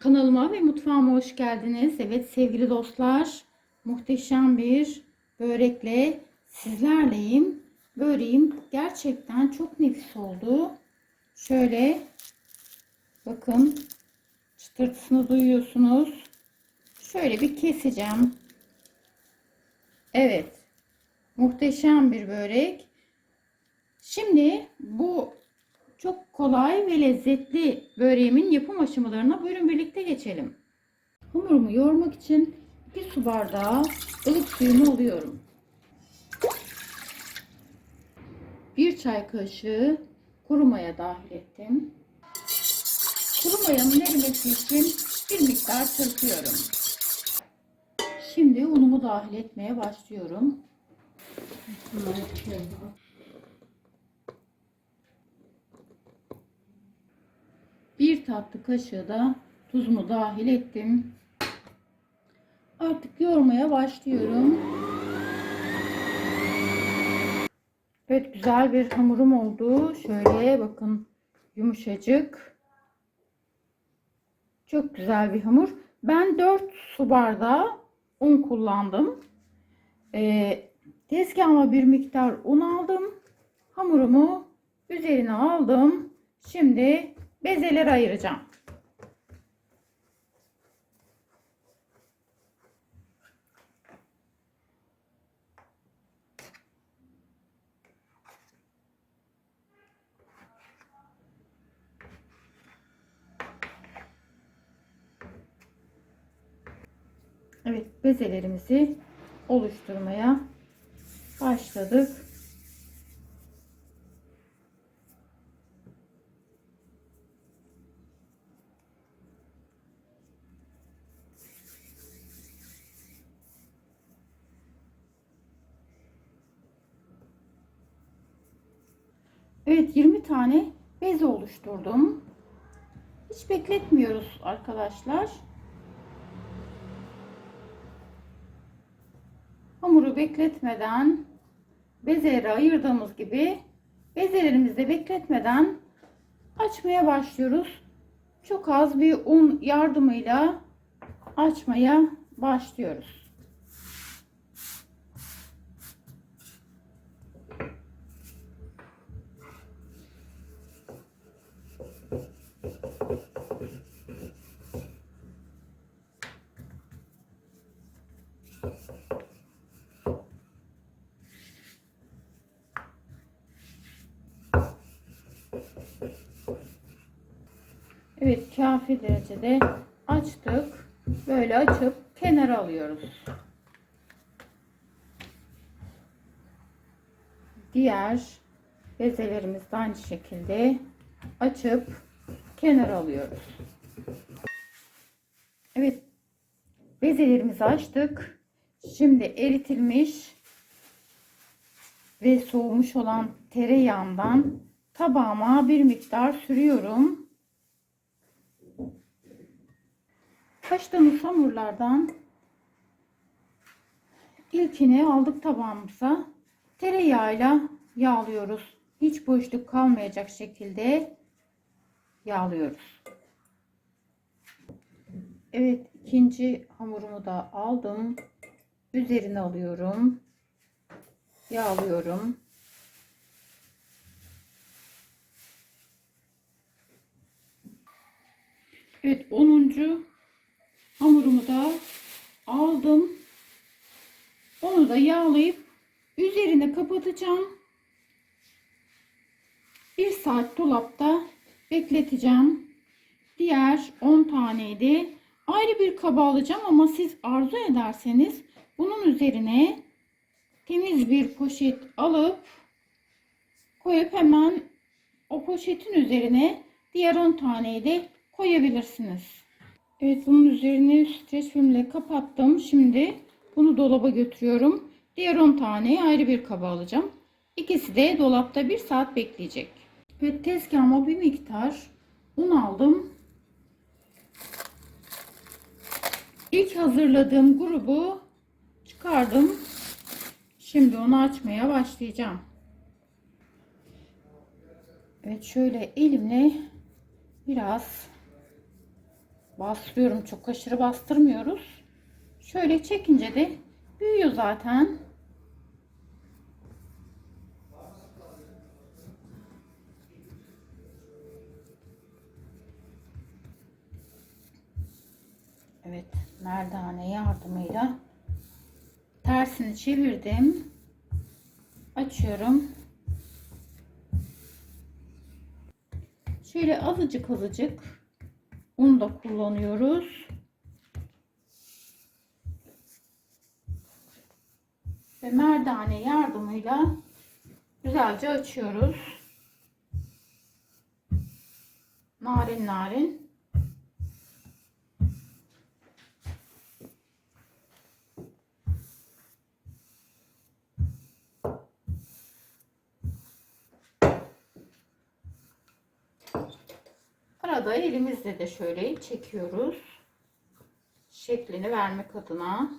Kanalıma ve mutfağıma hoş geldiniz. Evet sevgili dostlar, muhteşem bir börekle sizlerleyim. Böreğim gerçekten çok nefis oldu. Şöyle bakın çıtırtısını duyuyorsunuz. Şöyle bir keseceğim. Evet. Muhteşem bir börek. Şimdi bu çok kolay ve lezzetli böreğimin yapım aşamalarına buyurun birlikte geçelim. Hamurumu yoğurmak için 2 su bardağı ılık suyumu alıyorum. 1 çay kaşığı kuru maya dahil ettim. Kuru mayanın erimesi için bir miktar çırpıyorum. Şimdi unumu dahil etmeye başlıyorum. Bir tatlı kaşığı da tuzumu dahil ettim. Artık yoğurmaya başlıyorum. Evet güzel bir hamurum oldu. Şöyle bakın yumuşacık. Çok güzel bir hamur. Ben 4 su bardağı un kullandım. Ee, tezgahıma bir miktar un aldım. Hamurumu üzerine aldım. Şimdi bezeler ayıracağım. Evet bezelerimizi oluşturmaya başladık. Evet 20 tane bez oluşturdum. Hiç bekletmiyoruz arkadaşlar. Hamuru bekletmeden bezeleri ayırdığımız gibi bezelerimizi de bekletmeden açmaya başlıyoruz. Çok az bir un yardımıyla açmaya başlıyoruz. Evet kafi derecede açtık. Böyle açıp kenara alıyoruz. Diğer bezelerimizi de aynı şekilde açıp kenara alıyoruz. Evet bezelerimizi açtık. Şimdi eritilmiş ve soğumuş olan tereyağından tabağıma bir miktar sürüyorum. Haşlanmış hamurlardan ilkini aldık tabağımıza. Tereyağıyla yağlıyoruz. Hiç boşluk kalmayacak şekilde yağlıyoruz. Evet ikinci hamurumu da aldım. Üzerine alıyorum. Yağlıyorum. Evet 10. hamurumu da aldım. Onu da yağlayıp üzerine kapatacağım. Bir saat dolapta bekleteceğim. Diğer 10 taneyi de ayrı bir kaba alacağım ama siz arzu ederseniz bunun üzerine temiz bir poşet alıp koyup hemen o poşetin üzerine diğer 10 taneyi de koyabilirsiniz. Evet bunun üzerini streç filmle kapattım. Şimdi bunu dolaba götürüyorum. Diğer 10 taneyi ayrı bir kaba alacağım. İkisi de dolapta bir saat bekleyecek. Ve tezgahıma bir miktar un aldım. İlk hazırladığım grubu çıkardım. Şimdi onu açmaya başlayacağım. Evet şöyle elimle biraz bastırıyorum. Çok aşırı bastırmıyoruz. Şöyle çekince de büyüyor zaten. Evet, merdane yardımıyla tersini çevirdim. Açıyorum. Şöyle azıcık azıcık un da kullanıyoruz. Ve merdane yardımıyla güzelce açıyoruz. Narin narin. Arada elimizle de şöyle çekiyoruz. Şeklini vermek adına.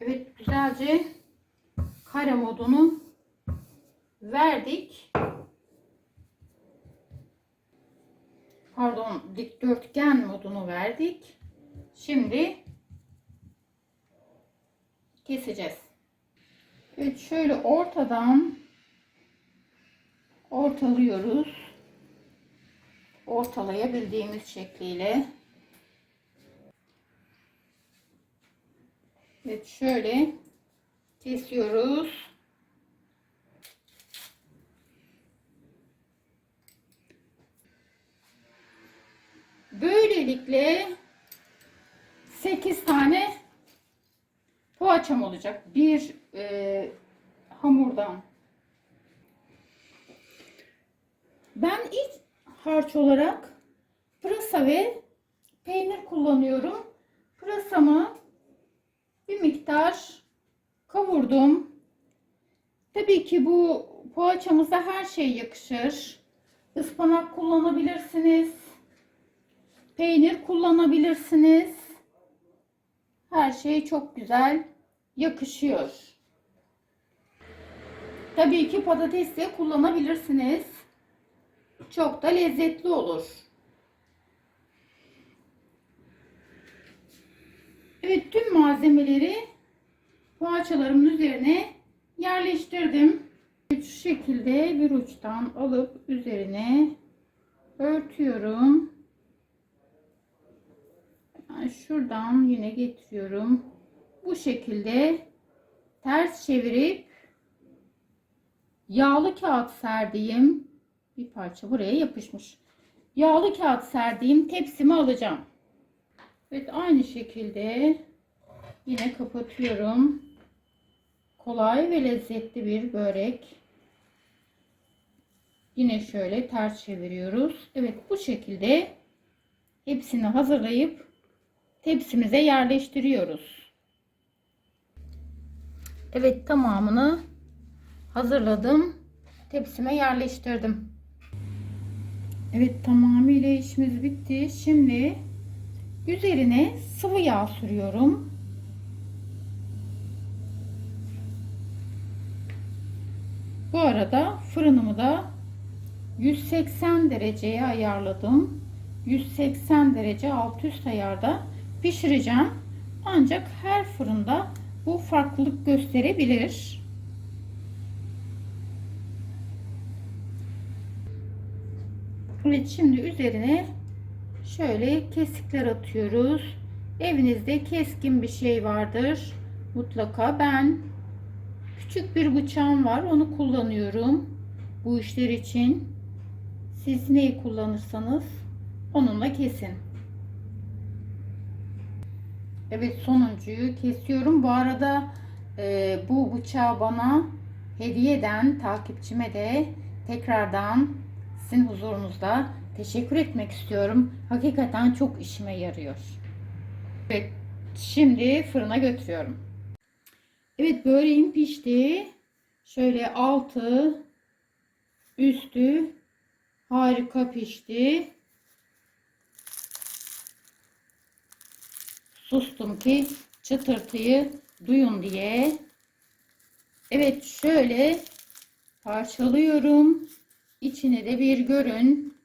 Evet güzelce kare modunu verdik. Pardon dikdörtgen modunu verdik. Şimdi keseceğiz. Evet şöyle ortadan ortalıyoruz. Ortalayabildiğimiz şekliyle. Evet şöyle kesiyoruz. Böylelikle 8 tane poğaçam olacak. Bir e, hamurdan. Ben ilk harç olarak pırasa ve peynir kullanıyorum. Pırasamı bir miktar kavurdum. Tabii ki bu poğaçamıza her şey yakışır. Ispanak kullanabilirsiniz. Peynir kullanabilirsiniz. Her şey çok güzel yakışıyor. Tabii ki patates de kullanabilirsiniz. Çok da lezzetli olur. Evet tüm malzemeleri poğaçalarımın üzerine yerleştirdim. Şu şekilde bir uçtan alıp üzerine örtüyorum. Şuradan yine getiriyorum. Bu şekilde ters çevirip yağlı kağıt serdiğim bir parça buraya yapışmış. Yağlı kağıt serdiğim tepsimi alacağım. Evet aynı şekilde yine kapatıyorum. Kolay ve lezzetli bir börek. Yine şöyle ters çeviriyoruz. Evet bu şekilde hepsini hazırlayıp tepsimize yerleştiriyoruz. Evet tamamını hazırladım. Tepsime yerleştirdim. Evet tamamıyla işimiz bitti. Şimdi üzerine sıvı yağ sürüyorum. Bu arada fırınımı da 180 dereceye ayarladım. 180 derece alt üst ayarda pişireceğim. Ancak her fırında bu farklılık gösterebilir. Evet şimdi üzerine şöyle kesikler atıyoruz. Evinizde keskin bir şey vardır. Mutlaka ben küçük bir bıçağım var. Onu kullanıyorum. Bu işler için. Siz neyi kullanırsanız onunla kesin. Evet sonuncuyu kesiyorum. Bu arada e, bu bıçağı bana hediye eden takipçime de tekrardan sizin huzurunuzda teşekkür etmek istiyorum. Hakikaten çok işime yarıyor. Evet, şimdi fırına götürüyorum. Evet böreğim pişti. Şöyle altı Üstü harika pişti. Sustum ki çıtırtıyı duyun diye. Evet şöyle parçalıyorum. İçine de bir görün.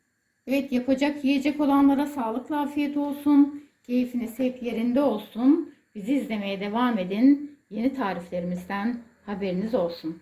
Evet yapacak yiyecek olanlara sağlıklı afiyet olsun. Keyfiniz hep yerinde olsun. Bizi izlemeye devam edin. Yeni tariflerimizden haberiniz olsun.